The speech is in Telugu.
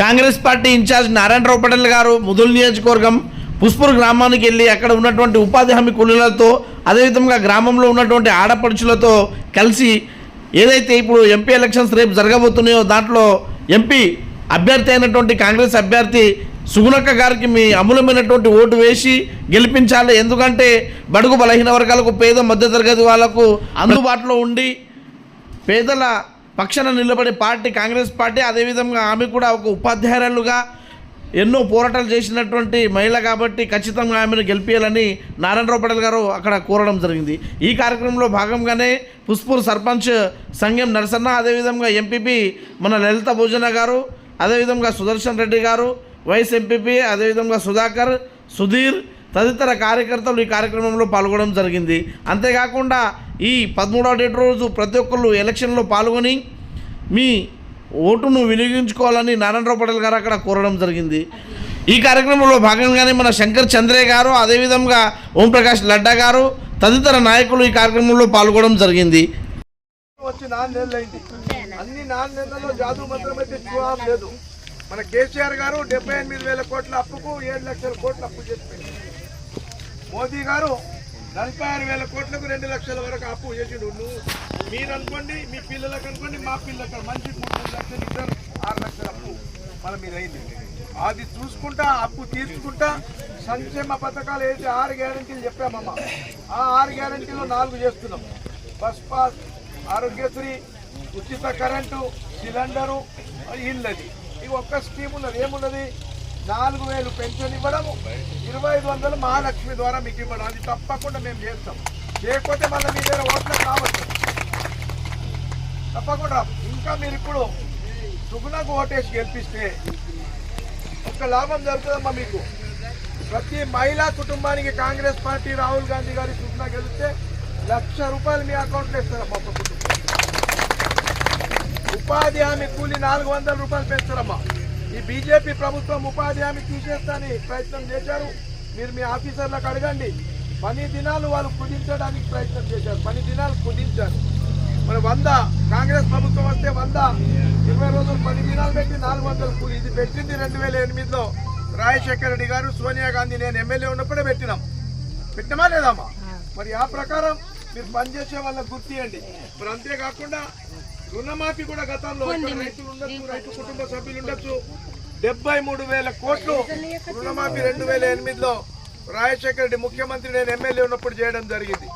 కాంగ్రెస్ పార్టీ ఇన్ఛార్జ్ నారాయణరావు పటేల్ గారు ముదుల్ నియోజకవర్గం పుష్పూర్ గ్రామానికి వెళ్ళి అక్కడ ఉన్నటువంటి ఉపాధి హామీ కూలీలతో అదేవిధంగా గ్రామంలో ఉన్నటువంటి ఆడపడుచులతో కలిసి ఏదైతే ఇప్పుడు ఎంపీ ఎలక్షన్స్ రేపు జరగబోతున్నాయో దాంట్లో ఎంపీ అభ్యర్థి అయినటువంటి కాంగ్రెస్ అభ్యర్థి సుగుణక్క గారికి మీ అమూలమైనటువంటి ఓటు వేసి గెలిపించాలి. ఎందుకంటే బడుగు బలహీన వర్గాలకు పేద మధ్యతరగతి వాళ్ళకు అందుబాటులో ఉండి పేదల పక్షాన నిలబడే పార్టీ కాంగ్రెస్ పార్టీ అదేవిధంగా ఆమె కూడా ఒక ఉపాధ్యాయురాలుగా ఎన్నో పోరాటాలు చేసినటువంటి మహిళ కాబట్టి ఖచ్చితంగా ఆమెను గెలిపించాలని నారాయణరావు పటేల్ గారు అక్కడ కోరడం జరిగింది. ఈ కార్యక్రమంలో భాగంగానే పుష్పూర్ సర్పంచ్ సంగం నరసన్న అదేవిధంగా ఎంపీపీ మన లలిత భోజన గారు అదేవిధంగా సుదర్శన్ రెడ్డి గారు వైస్ ఎంపీపీ అదేవిధంగా సుధాకర్ సుధీర్ తదితర కార్యకర్తలు ఈ కార్యక్రమంలో పాల్గొనడం జరిగింది. అంతేకాకుండా ఈ పదమూడవ డేట్ రోజు ప్రతి ఒక్కళ్ళు ఎలక్షన్లో పాల్గొని మీ ఓటును వినియోగించుకోవాలని నారాయణరావు పటేల్ గారు అక్కడ కోరడం జరిగింది. ఈ కార్యక్రమంలో భాగంగానే మన శంకర్ చంద్రే గారు అదేవిధంగా ఓంప్రకాష్ లడ్డా గారు తదితర నాయకులు ఈ కార్యక్రమంలో పాల్గొనడం జరిగింది. వచ్చి నాలుగు అన్ని నాలుగు నెలల్లో జాదు మంత్రం అయితే లేదు. మన కేసీఆర్ గారు డెబ్బై ఎనిమిది వేల కోట్ల అప్పుకు ఏడు లక్షల కోట్ల అప్పు చేసింది. మోదీ గారు నలభై ఆరు వేల కోట్లకు రెండు లక్షల వరకు అప్పు చేసిండు. మీరు అనుకోండి మీ పిల్లలకు అనుకోండి మా పిల్లలకు మంచి మూడు లక్షలు ఇద్దరు ఆరు లక్షల అప్పు మన మీద అయింది. అది చూసుకుంటా అప్పు తీర్చుకుంటా సంక్షేమ పథకాలు అయితే ఆరు గ్యారంటీలు చెప్పామమ్మ ఆ ఆరు గ్యారంటీలో నాలుగు చేస్తున్నాం. బస్ పాస్ ఆరోగ్యశ్రీ ఉచిత కరెంటు సిలిండరు ఇల్లది ఇవి ఒక్క స్కీమ్ ఉన్నది. ఏమున్నది? నాలుగు వేలు పెన్షన్ ఇవ్వడము ఇరవై ఐదు వందలు మహాలక్ష్మి ద్వారా మీకు ఇవ్వడం. అది తప్పకుండా మేము చేస్తాం. లేకపోతే మళ్ళీ మీ దగ్గర ఓట్లు కావచ్చు. తప్పకుండా. ఇంకా మీరు ఇప్పుడు సుగుణకు ఓటేసి గెలిపిస్తే ఒక లాభం జరుగుతుందమ్మా మీకు. ప్రతి మహిళా కుటుంబానికి కాంగ్రెస్ పార్టీ రాహుల్ గాంధీ గారి సుగుణ గెలిస్తే లక్ష రూపాయలు మీ అకౌంట్లో ఇస్తారమ్మా ఒక కుటుంబం. ఉపాధి హామీ కూలి నాలుగు వందల రూపాయలు పెంచారమ్మా ఈ బీజేపీ ప్రభుత్వం ఉపాధి హామీ తీసేస్తాని ప్రయత్నం చేశారు. మీరు మీ ఆఫీసర్లకు అడగండి. పని దినాలు వాళ్ళు కుదించడానికి ప్రయత్నం చేశారు. పని దినాలు కుదించారు. మరి వంద కాంగ్రెస్ ప్రభుత్వం వస్తే వంద ఇరవై రోజులు పది దినాలు పెట్టి నాలుగు వందలు కూలి. ఇది పెట్టింది రెండు వేల ఎనిమిదిలో రాజశేఖర రెడ్డి గారు సోనియా గాంధీ. నేను ఎమ్మెల్యే ఉన్నప్పుడే పెట్టినాం. పెట్టినమా లేదమ్మా మరి ఆ ప్రకారం మీరు పనిచేసే వాళ్ళకి గుర్తియండి. మరి అంతేకాకుండా రుణమాఫీ కూడా గతంలో ఇక్కడ రైతులు ఉండొచ్చు రైతు కుటుంబ సభ్యులు ఉండొచ్చు. డెబ్బై మూడు వేల కోట్లు రుణమాఫీ రెండు వేల ఎనిమిదిలో రాజశేఖర రెడ్డి ముఖ్యమంత్రి నేను ఎమ్మెల్యే ఉన్నప్పుడు చేయడం జరిగింది.